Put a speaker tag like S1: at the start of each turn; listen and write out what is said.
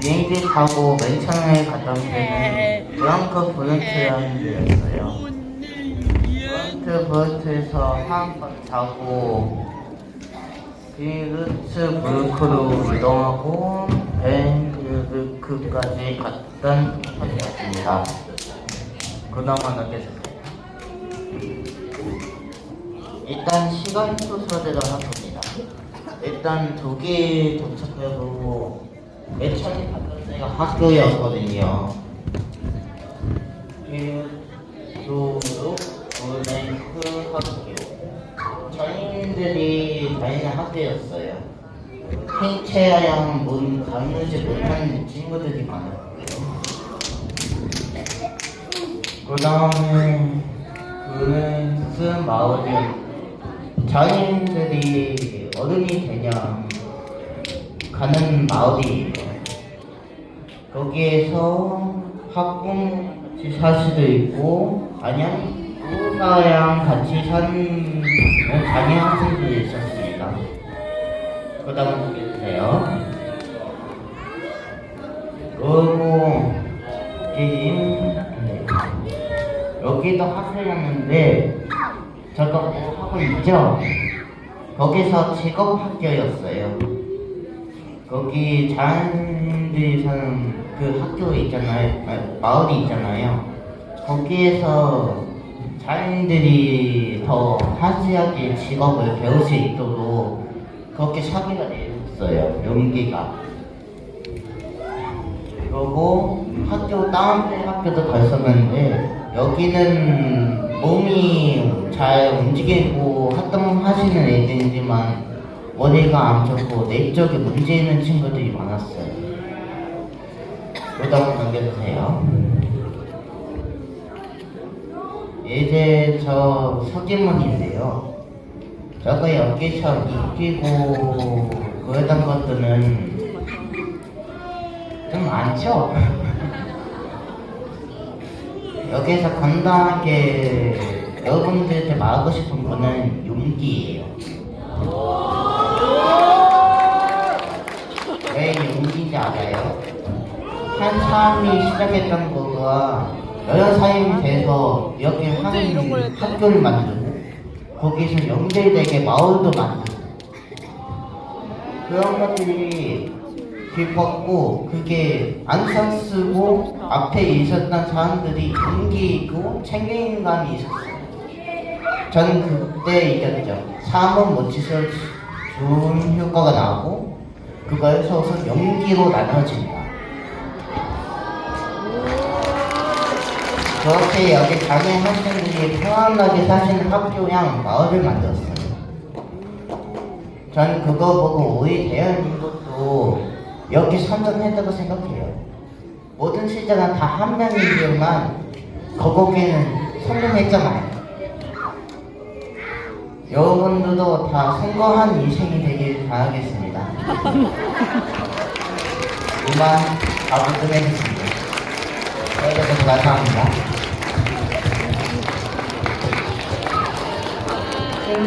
S1: 타고 맨 처음에 갔던 데는 브랑크 볼런트라는 데였어요. 브랑크 볼런트에서 한번 자고 비르츠 브루크로 이동하고 벤르크까지 갔던 편이었습니다. 그나마 넘겨주세요. 일단 시간 순서대로 하겠습니다. 일단 두개 도착하고 맨 처음에 갔던 데가 학교였거든요. 그리고 블랭크 학교. 전인들이 다니는 학교였어요. 행체양 문 가누지 못하는 친구들이 많았고요. 그 다음에 그네스 마을은 자연인들이 어른이 되냐 가는 마을이에요. 거기에서 학부모같이 살 수도 있고 아니면 부모랑 같이 사는 자녀 학생들이 있었습니다. 그 다음 보겠어요. 그리고 네. 여기도 학교였는데 저거 하고 있죠? 거기서 직업 학교였어요. 거기 자연인들이 사는 그 학교 있잖아요. 아, 마을이 있잖아요. 거기에서 자연인들이 더 하시하게 직업을 배울 수 있도록 그렇게 사기가 내렸어요. 용기가. 그리고 학교 다른 데 학교도 갔었는데 여기는 몸이 잘 움직이고 활동하시는 애들이지만 머리가 안 좋고 내적에 문제 있는 친구들이 많았어요. 한번 넘겨주세요. 이제 저 서기문인데요. 저거 여기서 입히고 그랬던 것들은 좀 많죠? 여기서 건강하게 여러분들한테 말하고 싶은 거는 용기예요. 용기인지 알아요? 한 사람이 시작했던 거가 여러 사람이 돼서 이렇게 한 학교를 만들고 거기서 연결되게 마을도 만들고 그런 것들이 기뻤고 그게 안상 쓰고 앞에 있었던 사람들이 용기 있고 책임감이 있었어요. 저는 그때 이겼죠. 삶은 멋지서 좋은 효과가 나고 그걸 서서 연기로 나눠진다. 그렇게 여기 장애 학생들이 평안하게 사시는 학교랑 마을을 만들었어요. 전 그거 보고 우리 대한민국도 이렇게 선전했다고 생각해요. 모든 시대가 다 한 명이지만 거기에는 성공했잖아요. 여러분들도 다 성공한 인생이 되길 바라겠습니다. 이만 답을 끝내겠습니다. 여러분 감사합니다.